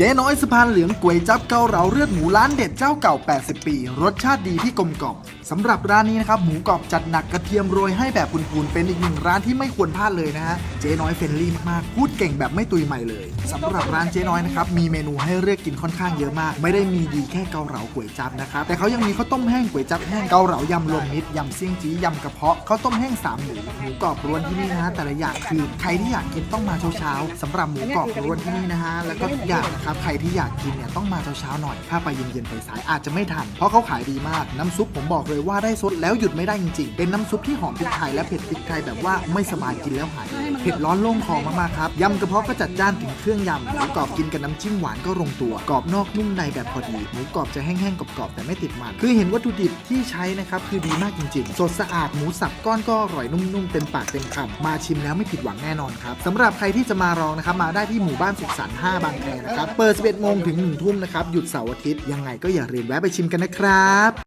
เจ๊น้อยสะพานเหลืองก๋วยจับเกาเหลาเลือดหมูร้านเด็ดเจ้าเก่า 80 ปี รสชาติดีที่กลมกล่อมสำหรับร้านนี้นะครับหมูกรอบจัดหนักกระเทียมโรยให้แบบพูนๆเป็นอีกหนึ่งร้านที่ไม่ควรพลาดเลยนะฮะเจ๊น้อยเฟรนลี่มากๆพูดเก่งแบบไม่ตุยใหม่เลยสำหรับร้านเจ๊น้อยนะครับมีเมนูให้เลือกกินค่อนข้างเยอะมาก ไม่ได้มีดีแค่เกาเหลาก๋วยจับนะครับแต่เขายังมีข้าวต้มแห้งก๋วยจับแห้งเกาเหลายำรวมมิตรยำเซี่ยงจี้ยำกระเพาะข้าวต้มแห้งสามหมูหมูกรอบรวนที่นี่นะฮะแต่ละอย่างคือใครที่อยากกินต้องมาเช้าๆสำหรับหมูกรอบรวนที่นี่นะฮะแล้วก็ทุกอย่างนะครับครับ ใครที่อยากกินเนี่ยต้องมาเช้าๆหน่อย ถ้าไปเย็นๆไปสายอาจจะไม่ทัน เพราะเขาขายดีมาก น้ำซุปผมบอกเลยว่าได้สดแล้วหยุดไม่ได้จริงๆ เป็นน้ำซุปที่หอมพริกไทยและเผ็ดพริกไทยแบบว่าไม่สบายกินแล้วหายเลยเผ็ดร้อนโล่งคอมากๆครับ ยำกระเพาะก็จัดจ้านถึงเครื่องยำหมูกรอบกินกับน้ำจิ้มหวานก็ลงตัว กรอบนอกนุ่มในแบบพอดี หมูกรอบจะแห้งๆกรอบๆแต่ไม่ติดมัน คือเห็นวัตถุดิบที่ใช้นะครับคือดีมากจริงๆ สดสะอาดหมูสับก้อนก็อร่อยนุ่มๆเต็มปากเต็มคำมาชิมแล้วไม่ผิดหวังแน่นอนครับสำหรับใครที่จะมาลองนะครับมาได้ที่หมู่บ้านสุขสันต์5บางแคนะครับเปิด 11 โมงถึง 1 ทุ่มนะครับ หยุดเสาร์อาทิตย์ ยังไงก็อย่าลืมแวะไปชิมกันนะครับ